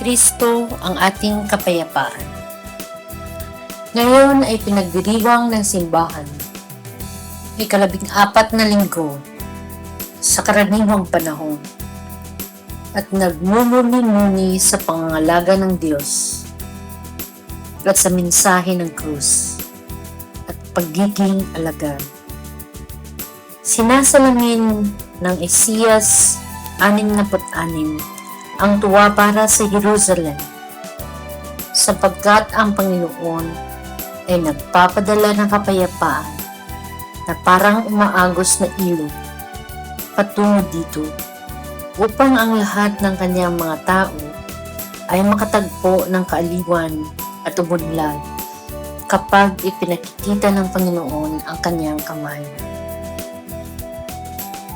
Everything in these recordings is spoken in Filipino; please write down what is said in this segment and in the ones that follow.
Kristo ang ating kapayapaan. Ngayon ay pinagdiriwang ng simbahan. Ikalabing apat na linggo sa karaniwang panahon at nagmumuni-muni sa pangangalaga ng Diyos at sa mensahe ng krus at pagiging alagad. Sinasalamin ng Isiyas 66 ang tuwa para sa Jerusalem sapagkat ang Panginoon ay nagpapadala ng kapayapaan na parang umaagos na ilog patungo dito upang ang lahat ng kanyang mga tao ay makatagpo ng kaaliwan at umunlad kapag ipinakikita ng Panginoon ang kanyang kamay.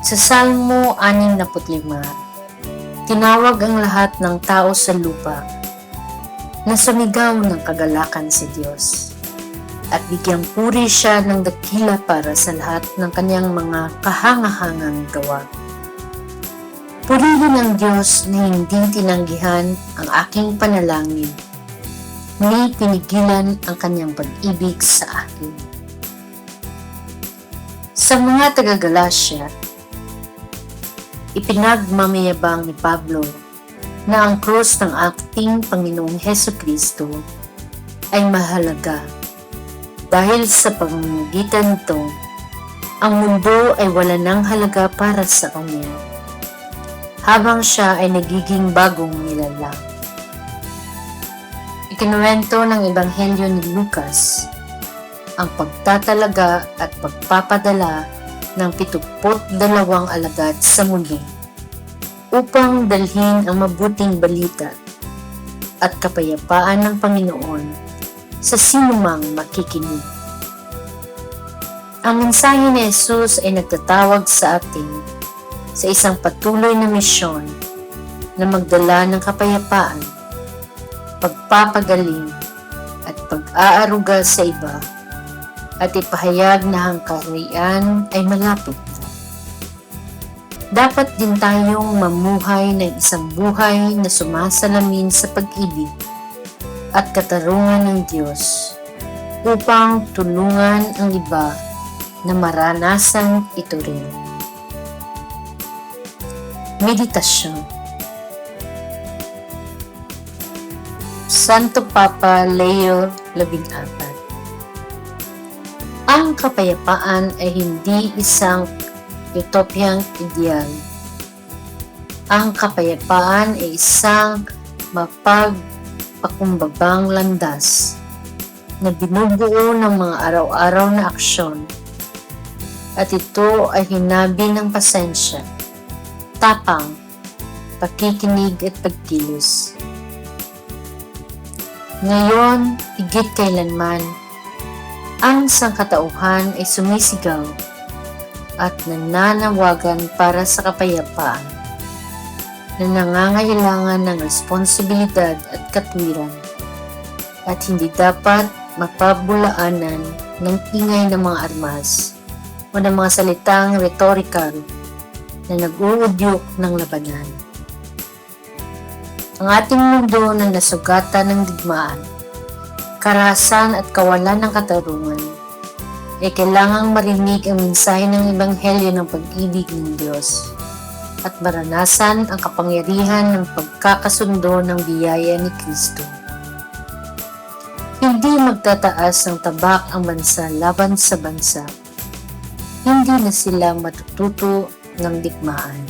Sa Salmo 65, tinawag ang lahat ng tao sa lupa na sumigaw ng kagalakan sa Diyos at bigyang puri siya ng dakila para sa lahat ng kanyang mga kahangahangang gawa. Purihin ang Diyos na hindi tinanggihan ang aking panalangin, ni pinigilan ang kanyang pag-ibig sa akin. Sa mga taga-Galasya, ipinagmamayabang ni Pablo na ang krus ng ating Panginoong Heso Kristo ay mahalaga. Dahil sa pamamagitan nito, ang mundo ay wala ng halaga para sa Kanya. Habang siya ay nagiging bagong nilalang. Ikinuwento ng Ebanghelyo ni Lucas ang pagtatalaga at pagpapadala ng pitupot dalawang alagad sa mundo upang dalhin ang mabuting balita at kapayapaan ng Panginoon sa sinumang makikinig. Ang mensahe ni Jesus ay nagtatawag sa atin sa isang patuloy na misyon na magdala ng kapayapaan, pagpapagaling at pag-aaruga sa iba at ipahayag na ang kaharian ay malapit. Dapat din tayong mamuhay ng isang buhay na sumasalamin sa pag-ibig at katarungan ng Diyos upang tulungan ang iba na maranasan ito rin. Meditasyon Santo Papa Leo 14 ang kapayapaan ay hindi isang utopiang ideal. Ang kapayapaan ay isang mapagpakumbabang landas na binubuo ng mga araw-araw na aksyon at ito ay hinabi ng pasensya, tapang, pakikinig at pagkilos. Ngayon, higit kailanman, ang sangkatauhan ay sumisigaw at nananawagan para sa kapayapaan na nangangailangan ng responsibilidad at katwiran at hindi dapat mapabulaanan ng ingay ng mga armas o ng mga salitang retorikal na nag-uudyok ng labanan. Ang ating mundo na nasugatan ng digmaan karahasan at kawalan ng katarungan, ay kailangang marinig ang mensahe ng Ebanghelyo ng pag-ibig ng Diyos at maranasan ang kapangyarihan ng pagkakasundo ng biyaya ni Kristo. Hindi magtataas ng tabak ang bansa laban sa bansa. Hindi na sila matututo ng digmaan.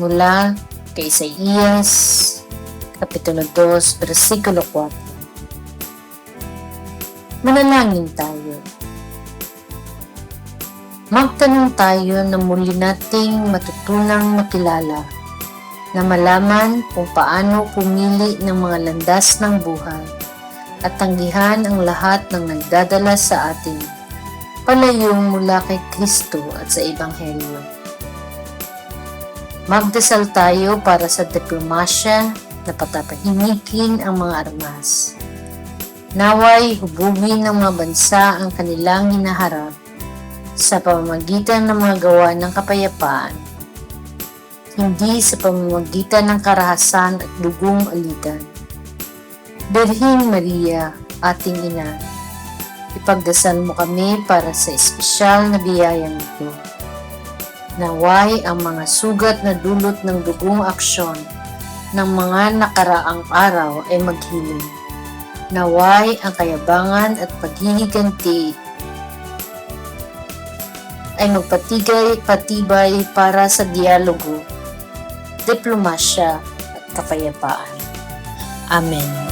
Mula kay Isaías Kapitulo 2, versikulo 4. Manalangin tayo. Magtanong tayo na muli nating matutunang makilala na malaman kung paano pumili ng mga landas ng buhay at tanggihan ang lahat ng nagdadala sa atin palayong mula kay Kristo at sa Ebanghelyo. Magdasal tayo para sa diplomasya na patapahimikin ang mga armas. Naway hubugin ng mga bansa ang kanilang hinaharap sa pamamagitan ng mga gawa ng kapayapaan hindi sa pamamagitan ng karahasan at dugong alitan. Birhing Maria, ating ina, ipagdasal mo kami para sa espesyal na biyayang ito. Naway ang mga sugat na dulot ng dugong aksyon ng mga nakaraang araw ay maghiling. Naway ang kayabangan at paghihiganti ay magpatigay patibay para sa dialogo, diplomasya at kapayapaan. Amen.